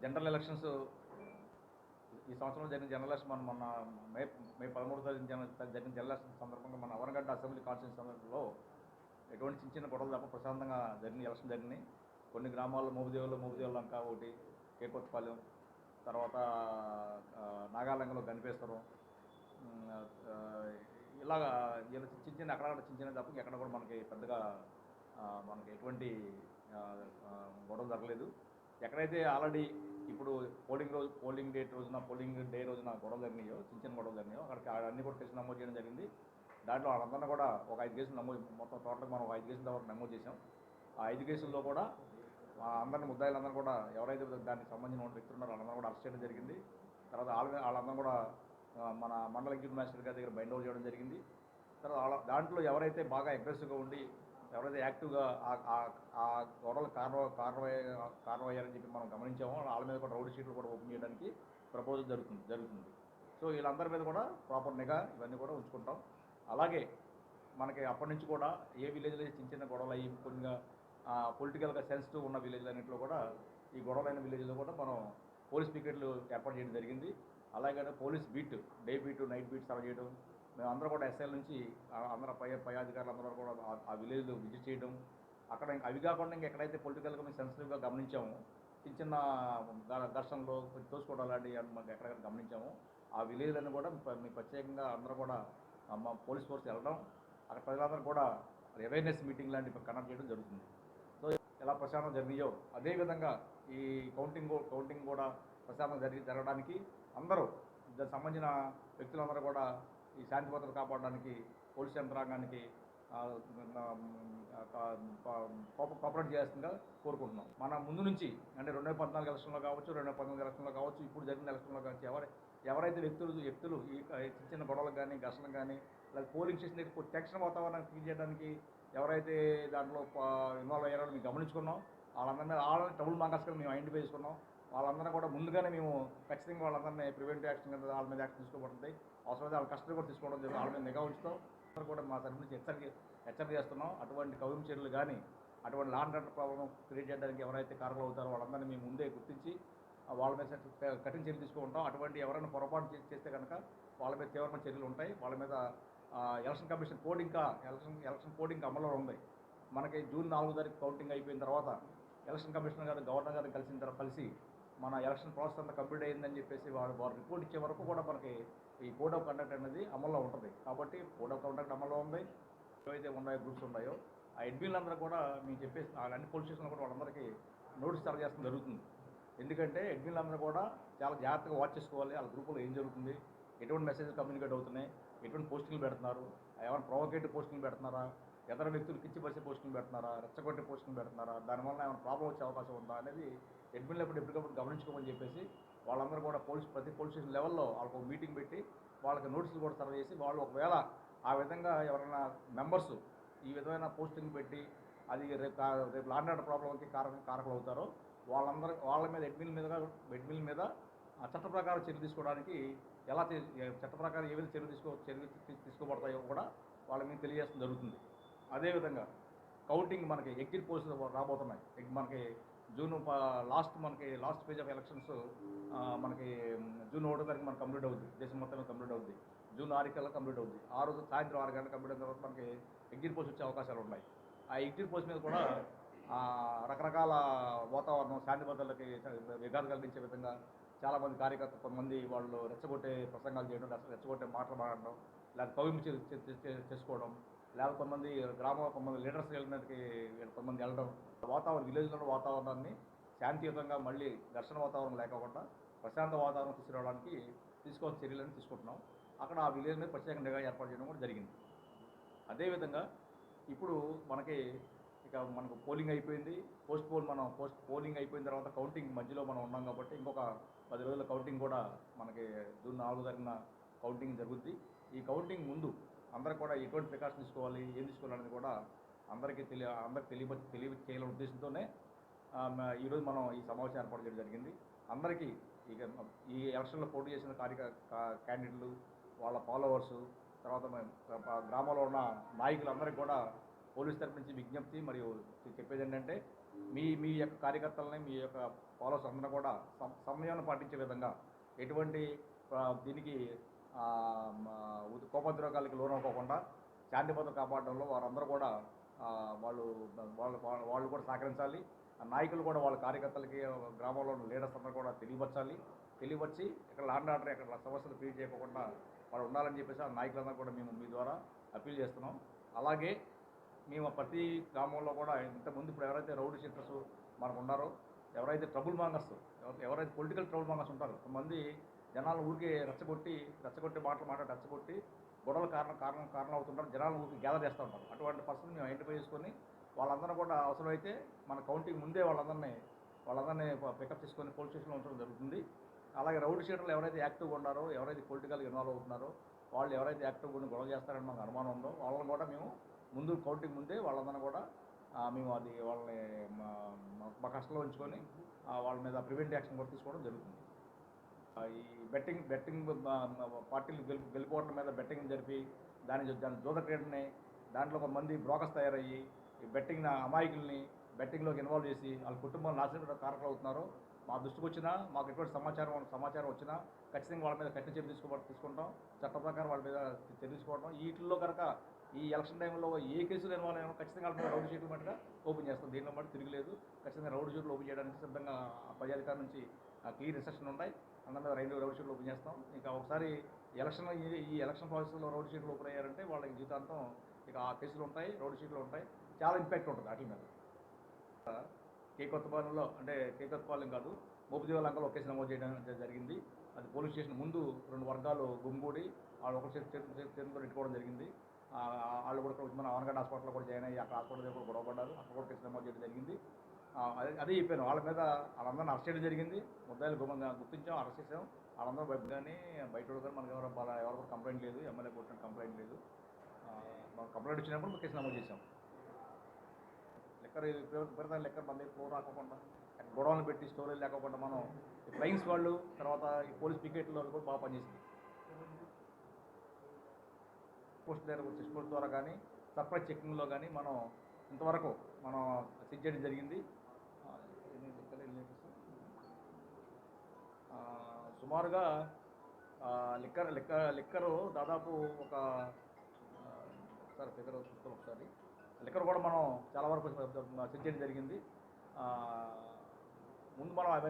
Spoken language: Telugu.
జనరల్ ఎలక్షన్స్ ఈ సంవత్సరం జరిగిన జనరల్ ఎలక్షన్ మన మొన్న మే మే పదమూడు తారీఖు జన- జరిగిన జనరల్ ఎలక్షన్ సందర్భంగా మన అవనగడ్డ అసెంబ్లీ కాన్స్టిట్యూన్సీ సందర్భంలో ఎటువంటి చిన్న చిన్న గొడవలు తప్ప ప్రశాంతంగా జరిగిన ఎలక్షన్ జరిగినాయి. కొన్ని గ్రామాల్లో మోబుదేవులు మోబుదేవులు లంక ఒకటి కేకొత్తపాలెం తర్వాత ఆ, నాగాలంగలో ఇలాగా ఇలా చిన్న చిన్న అక్కడక్కడ చిన్న చిన్న తప్ప ఎక్కడ కూడా మనకి పెద్దగా మనకి ఎటువంటి గొడవలు జరగలేదు. ఎక్కడైతే ఆల్రెడీ ఇప్పుడు పోలింగ్ రోజు పోలింగ్ డేట్ రోజున పోలింగ్ డే రోజున గొడవలు జరిగినాయో చిన్న చిన్న గొడవలు జరిగినాయో అక్కడికి అన్ని కూడా కేసులు నమోదు చేయడం జరిగింది. దాంట్లో వాళ్ళందరినీ కూడా ఒక ఐదు కేసులు నమోదు మొత్తం టోటల్గా మనం ఒక ఐదు కేసుల వరకు నమోదు చేసాం ఆ ఐదు కేసుల్లో కూడా అందరిని ముద్దాయిలందరూ కూడా ఎవరైతే దానికి సంబంధించిన వ్యక్తులు ఉన్నారో వాళ్ళందరూ కూడా అరెస్ట్ చేయడం జరిగింది. తర్వాత వాళ్ళ వాళ్ళందరూ కూడా మన మండల ఎగ్జిక్యూటివ్ మ్యాజిస్ట్రేట్ గారి దగ్గర బైండ్ అవుట్ చేయడం జరిగింది. తర్వాత వాళ్ళ దాంట్లో ఎవరైతే బాగా అగ్రెసివ్గా ఉండి ఎవరైతే యాక్టివ్గా ఆ- గొడవలు కారణం కారణమయ్యే కారణమయ్యారని చెప్పి మనం గమనించామో వాళ్ళ మీద కూడా రౌడీ షీట్లు కూడా ఓపెన్ చేయడానికి ప్రపోజల్ జరుగుతుంది జరుగుతుంది. సో వీళ్ళందరి మీద కూడా ప్రాపర్ నిఘా ఇవన్నీ కూడా ఉంచుకుంటాం. అలాగే మనకి అప్పటి నుంచి కూడా ఏ విలేజ్లో చిన్న చిన్న గొడవలు అయ్యి కొద్దిగా పొలిటికల్గా సెన్సిటివ్ ఉన్న విలేజ్ అన్నింటిలో కూడా ఈ గొడవలైన విలేజ్లో కూడా మనం పోలీస్ పికెట్లు ఏర్పాటు చేయడం జరిగింది. అలాగే police beat day beat night beat serve చేయడం మేము అందరూ కూడా ఎస్ఐల నుంచి అందరూ పై పై అధికారులు అందరూ కూడా ఆ- విలేజ్లో విజిట్ చేయడం. అక్కడ ఇంకా అవి కాకుండా ఇంకా ఎక్కడైతే పొలిటికల్గా మేము సెన్సిటివ్గా గమనించాము చిన్న చిన్న ఘ- ఘర్షణలు కొంచెం తోసుకోవడం అలాంటివి అని మాకు ఎక్కడెక్కడ గమనించామో ఆ విలేజ్లను కూడా మీ ప్రత్యేకంగా అందరూ కూడా మా పోలీస్ ఫోర్స్ వెళ్ళడం అక్కడ ప్రజలందరూ కూడా అవేర్నెస్ మీటింగ్ లాంటివి కండక్ట్ చేయడం జరుగుతుంది. సో ఎలా ప్రశాంతం జరిగినాయో అదేవిధంగా ఈ కౌంటింగ్ కౌంటింగ్ కూడా ప్రశాంతం జరిగి జరగడానికి అందరూ దానికి సంబంధించిన వ్యక్తులందరూ కూడా ఈ శాంతి భద్రత కాపాడడానికి పోలీస్ యంత్రాంగానికి ఆ, కోఆపరేట్ చేయాల్సిందిగా కోరుకుంటున్నాం. మన ముందు నుంచి అంటే రెండు వేల పద్నాలుగు ఎలక్షన్లో కావచ్చు రెండు వేల పంతొమ్మిది ఎలక్షన్లో కావచ్చు ఇప్పుడు జరిగిన ఎలక్షన్లో కావచ్చు ఎవరు ఎవరైతే వ్యక్తులు వ్యక్తులు ఈ చిన్న చిన్న గొడవలకు కానీ ఘర్షణకు కానీ లేదా పోలింగ్ స్టేషన్ దగ్గర టెన్షన్ వాతావరణం క్లీన్ చేయడానికి ఎవరైతే దాంట్లో ఇన్వాల్వ్ అయ్యారో మేము గమనించుకున్నాం. వాళ్ళందరినీ వాళ్ళని టబుల్ మాంగర్స్ మేము ఐడెంటిఫై చేసుకున్నాం. వాళ్ళందరూ కూడా ముందుగానే మేము ఖచ్చితంగా వాళ్ళందరినీ ప్రివెంటివ్ యాక్షన్ కింద వాళ్ళ మీద యాక్షన్ తీసుకోబడుతుంది. అవసరమైతే వాళ్ళ కష్టం కూడా తీసుకోవడం జరిగింది వాళ్ళ మీద నిఘా ఉంచుతాం. కూడా మా తరఫు నుంచి హెచ్చరిక హెచ్చరిక చేస్తున్నాం. అటువంటి కవిం చర్యలు కానీ అటువంటి లాండ్ ఆర్డర్ ప్రాబ్లం క్రియేట్ చేయడానికి ఎవరైతే కారణం అవుతారో వాళ్ళందరినీ మేము ముందే గుర్తించి వాళ్ళ మీద కఠిన చర్యలు తీసుకుంటాం అటువంటి ఎవరైనా పొరపాటు చేస్తే కనుక వాళ్ళ మీద తీవ్రమైన చర్యలు ఉంటాయి. వాళ్ళ మీద ఎలక్షన్ కమిషన్ కోడ్ ఇంకా ఎలక్షన్ ఎలక్షన్ కోడ్ ఇంకా అమల్లో ఉంది. మనకి జూన్ నాలుగో తారీఖు కౌంటింగ్ అయిపోయిన తర్వాత ఎలక్షన్ కమిషనర్ గారు గవర్నర్ గారు కలిసిన తర్వాత కలిసి మన ఎలక్షన్ ప్రాసెస్ అంతా కంప్లీట్ అయిందని చెప్పేసి వారు వారు రిపోర్ట్ ఇచ్చే వరకు కూడా మనకి ఈ కోడ్ ఆఫ్ కండక్ట్ అనేది అమల్లో ఉంటుంది. కాబట్టి కోడ్ ఆఫ్ కండక్ట్ అమల్లో ఉంది. ఏవైతే ఉన్నాయో గ్రూప్స్ ఉన్నాయో ఆ అడ్మిన్లందరూ కూడా మేము చెప్పేసి అన్ని పోలీస్ స్టేషన్లో కూడా వాళ్ళందరికీ నోటీస్ సర్వ్ చేస్తడం జరుగుతుంది. ఎందుకంటే అడ్మిన్లందరూ కూడా చాలా జాగ్రత్తగా వాచ్ చేసుకోవాలి. వాళ్ళ గ్రూపులో ఏం జరుగుతుంది? ఎటువంటి మెసేజ్ కమ్యూనికేట్ అవుతున్నాయి? ఎటువంటి పోస్టింగ్లు పెడుతున్నారు? ఏమైనా ప్రొవోకేటివ్ పోస్టింగ్లు పెడుతున్నారా? ఇతర వ్యక్తులు కిచ్చిపరిచే పోస్టింగ్లు పెడుతున్నారా? రెచ్చగొట్టే పోస్టింగ్లు పెడుతున్నారా? దానివల్ల ఏమైనా ప్రాబ్లం వచ్చే అవకాశం ఉందా? అనేది అడ్మిన్లు ఎప్పుడు ఎప్పటికప్పుడు గమనించుకోమని చెప్పేసి వాళ్ళందరూ కూడా పోలీస్ ప్రతి పోలీస్ స్టేషన్ లెవెల్లో వాళ్ళకు ఒక మీటింగ్ పెట్టి వాళ్ళకి నోటీసులు కూడా సర్వ్ చేసి వాళ్ళు ఒకవేళ ఆ విధంగా ఎవరైనా మెంబర్స్ ఈ విధమైన పోస్టింగ్ పెట్టి అది రేపు రేపు లాండ్ ప్రాబ్లంకి కారక కారకులు అవుతారో వాళ్ళందరూ వాళ్ళ మీద హెడ్మిల్ మీద హెడ్మిల్ మీద ఆ చట్ట ప్రకారం చర్య తీసుకోవడానికి ఎలా చట్ట ప్రకారం ఏ విధంగా చర్య తీసుకో చర్య తీసుకోబడతాయో కూడా వాళ్ళ మీద తెలియజేయడం జరుగుతుంది. అదేవిధంగా కౌంటింగ్ మనకి ఎగ్జిట్ పోల్స్ రాబోతున్నాయి. మనకి జూన్ ప- లాస్ట్ మనకి లాస్ట్ పేజ్ ఆఫ్ ఎలక్షన్స్ మనకి జూన్ ఒకటో తారీఖు మనకి కంప్లీట్ అవుద్ది. దేశం మొత్తం కంప్లీట్ అవుద్ది. జూన్ ఆరు కల్లా కంప్లీట్ అవుద్ది. ఆ రోజు సాయంత్రం ఆరు గంటల కంప్లీట్ అయిన తర్వాత మనకి ఎగ్జిట్ పోస్ట్ వచ్చే అవకాశాలు ఉన్నాయి. ఆ ఎగ్జిట్ పోస్ట్ మీద కూడా రకరకాల వాతావరణం శాంతి భద్రతలకి విఘాతం కలిగించే విధంగా చాలామంది కార్యకర్త కొంతమంది వాళ్ళు రెచ్చగొట్టే ప్రసంగాలు చేయడం రెచ్చగొట్టే మాటలు మాట్లాడడం లేకపోతే కవింపు చేసుకోవడం లేకపోతే కొంతమంది గ్రామం కొంతమంది లీడర్స్ వెళ్ళడానికి కొంతమంది వెళ్ళడం వాతావరణం విలేజ్లో వాతావరణాన్ని శాంతియుతంగా మళ్ళీ ఘర్షణ వాతావరణం లేకుండా ప్రశాంత వాతావరణం తీసుకురావడానికి తీసుకోవాల్సిన చర్యలను తీసుకుంటున్నాం. అక్కడ ఆ విలేజ్ మీద ప్రత్యేక నిఘా ఏర్పాటు చేయడం కూడా జరిగింది. అదేవిధంగా ఇప్పుడు మనకి ఇక మనకు పోలింగ్ అయిపోయింది. పోస్ట్ పోల్ మనం పోస్ట్ పోలింగ్ అయిపోయిన తర్వాత కౌంటింగ్ మధ్యలో మనం ఉన్నాం కాబట్టి ఇంకొక పది రోజుల కౌంటింగ్ కూడా మనకి జూన్ నాలుగు జరిగిన కౌంటింగ్ జరుగుద్ది. ఈ కౌంటింగ్ ముందు అందరూ కూడా ఎటువంటి ప్రికాషన్ తీసుకోవాలి ఏం తీసుకోవాలనేది కూడా అందరికీ తెలియ అందరికి తెలియ తెలియ చేయాలనే ఉద్దేశంతోనే ఈరోజు మనం ఈ సమావేశం ఏర్పాటు చేయడం జరిగింది. అందరికీ ఇక ఈ ఎలక్షన్లో పోటీ చేసిన కార్యక క్యాండిడేట్లు వాళ్ళ ఫాలోవర్స్ తర్వాత గ్రామంలో ఉన్న నాయకులందరికీ కూడా పోలీస్ తరపు నుంచి విజ్ఞప్తి మరియు చెప్పేది ఏంటంటే మీ మీ యొక్క కార్యకర్తలని మీ యొక్క ఫాలోవర్స్ అందరూ కూడా సమ- సమయాన్ని పాటించే విధంగా ఎటువంటి దీనికి ఆ, కోపద్రోగాలకి లోనవ్వకుండా శాంతి భద్రత కాపాడడంలో వారందరూ కూడా వాళ్ళు వాళ్ళు వాళ్ళు- వాళ్ళు కూడా సహకరించాలి. ఆ నాయకులు కూడా వాళ్ళ కార్యకర్తలకి గ్రామంలో లీడర్స్ అందరూ కూడా తెలియపరచాలి. తెలియపరిచి ఇక్కడ లాండ్ ఆర్డర్ ఇక్కడ సమస్యలు ఫీల్ చేయకుండా వాళ్ళు ఉండాలని చెప్పేసి ఆ నాయకులందరూ కూడా మేము మీ ద్వారా అప్పీల్ చేస్తున్నాం. అలాగే మేము ప్రతి గ్రామంలో కూడా ఇంతకుముందు ఇప్పుడు ఎవరైతే రౌడీ షీటర్స్ మనకు ఉన్నారో ఎవరైతే ట్రబుల్ మాంగర్స్ ఎవరైతే పొలిటికల్ ట్రబుల్ మాంగర్స్ ఉంటారో కొంతమంది జనాలను ఊరికే రెచ్చగొట్టి రెచ్చగొట్టి మాటలు మాట్లాడి రెచ్చగొట్టి గొడవల కారణం కారణం కారణం అవుతుంటారు. జనాలను ఊరికి గ్యాదర్ చేస్తూ ఉంటారు. అటువంటి పర్సన్ మేము ఐడెంటిఫై చేసుకొని వాళ్ళందరూ కూడా అవసరమైతే మన కౌంటింగ్ ముందే వాళ్ళందరినీ వాళ్ళందరినీ పికప్ చేసుకొని పోలీస్ స్టేషన్లో ఉంచడం జరుగుతుంది. అలాగే రౌడ్ షీటర్లు ఎవరైతే యాక్టివ్గా ఉన్నారో ఎవరైతే పొలిటికల్ ఇన్వాల్వ్ అవుతున్నారో వాళ్ళు ఎవరైతే యాక్టివ్గా ఉండి గొడవ చేస్తారని మాకు అనుమానం ఉందో వాళ్ళని కూడా మేము ముందు కౌంటింగ్ ముందే వాళ్ళందరూ కూడా మేము అది వాళ్ళని మా- కష్టంలో ఉంచుకొని వాళ్ళ మీద ప్రివెంట్ యాక్షన్ కూడా తీసుకోవడం జరుగుతుంది. ఈ బెట్టింగ్ బెట్టింగ్ పార్టీలు గెలు గెలుపుకోవడం మీద బెట్టింగ్ జరిపి దాని దాని జోద క్రీడని దాంట్లో కొంతమంది బ్రోకర్స్ తయారయ్యి ఈ బెట్టింగ్ అమాయకుల్ని బెట్టింగ్లోకి ఇన్వాల్వ్ చేసి వాళ్ళ కుటుంబం నాశనం కారకులు అవుతున్నారు మా దృష్టికి వచ్చినా మాకు ఎటువంటి సమాచారం సమాచారం వచ్చినా ఖచ్చితంగా వాళ్ళ మీద కఠిన చర్య తీసుకో తీసుకుంటాం చట్ట ప్రకారం వాళ్ళ మీద చర్య తీసుకోవడం వీటిల్లో కనుక ఈ ఎలక్షన్ టైంలో ఏ కేసులు ఇన్వాల్వ్ అయినా ఖచ్చితంగా వాళ్ళ మీద రౌడీ షీట్లు మట్టుగా ఓపెన్ చేస్తాం దీనిలో మటు తిరగలేదు ఖచ్చితంగా రౌడీ షీట్లు ఓపెన్ చేయడానికి సిద్ధంగా ఆ పై అధికారి నుంచి క్లియర్ ఇన్స్ట్రక్షన్ ఉన్నాయి అందరి మీద రెండు రౌడ్ షీట్లు ఓపెన్ చేస్తాం ఇంకా ఒకసారి ఎలక్షన్ ఈ- ఎలక్షన్ ప్రాసెస్లో రౌడ్ షీట్లు ఓపెన్ అయ్యారంటే వాళ్ళకి జీవితాంతం ఇక ఆ కేసులు ఉంటాయి రౌడ్ షీట్లు ఉంటాయి. చాలా ఇంపాక్ట్ ఉంటుంది వాటి మీద. కే కొత్తపాలెంలో అంటే కే కొత్తపాలెం కాదు మోపుదేవ లంకలో ఒక కేసు నమోదు చేయడం జరిగింది. అది పోలీస్ స్టేషన్ ముందు రెండు వర్గాలు గుమ్మిగూడి వాళ్ళు ఒకరి చేతితో పెట్టుకోవడం జరిగింది. వాళ్ళు కూడా మన ఆనగడ్డ హాస్పిటల్లో కూడా జాయిన్ అయ్యి అక్కడ హాస్పిటల్ దగ్గర కూడా గొడవ పడ్డారు. అక్కడ కూడా కేసు నమోదు చేయడం జరిగింది. అదే అదే చెప్పాను. వాళ్ళ మీద వాళ్ళందరినీ అరెస్ట్ చేయడం జరిగింది. ముద్దాయిలు గుమ్మంగా గుర్తించాం అరెస్ట్ చేసాం వాళ్ళందరూ బయట కానీ బయట కానీ మనకి ఎవరు బాగా ఎవరు కంప్లైంట్ లేదు ఎమ్మెల్యే కొట్టిన కంప్లైంట్ లేదు. కంప్లైంట్ వచ్చినప్పుడు కేసు నమోదు చేసాం లెక్కర్ విపరీతమైన లెక్కర్ మన దగ్గర ఫోన్ రాకుండా గొడవలు పెట్టి స్టోరేజ్ లేకుండా మనం ఈ ఫ్లైన్స్ వాళ్ళు తర్వాత ఈ పోలీస్ పికెట్లో కూడా బాగా పనిచేసింది. పోస్ట్ దగ్గర చెక్ పోస్ట్ ద్వారా కానీ సర్ప్రైజ్ చెక్కింగ్లో కానీ మనం ఇంతవరకు మనం చెక్ చేయడం జరిగింది. సుమారుగా లిక్కర్ లిక్క లిక్కరు దాదాపు ఒక ఒకసారి ఫిగర్ చూస్తాం ఒకసారి. లిక్కర్ కూడా మనం చాలా వరకు సెట్ చేయడం జరిగింది. ముందు మనం అవన్నీ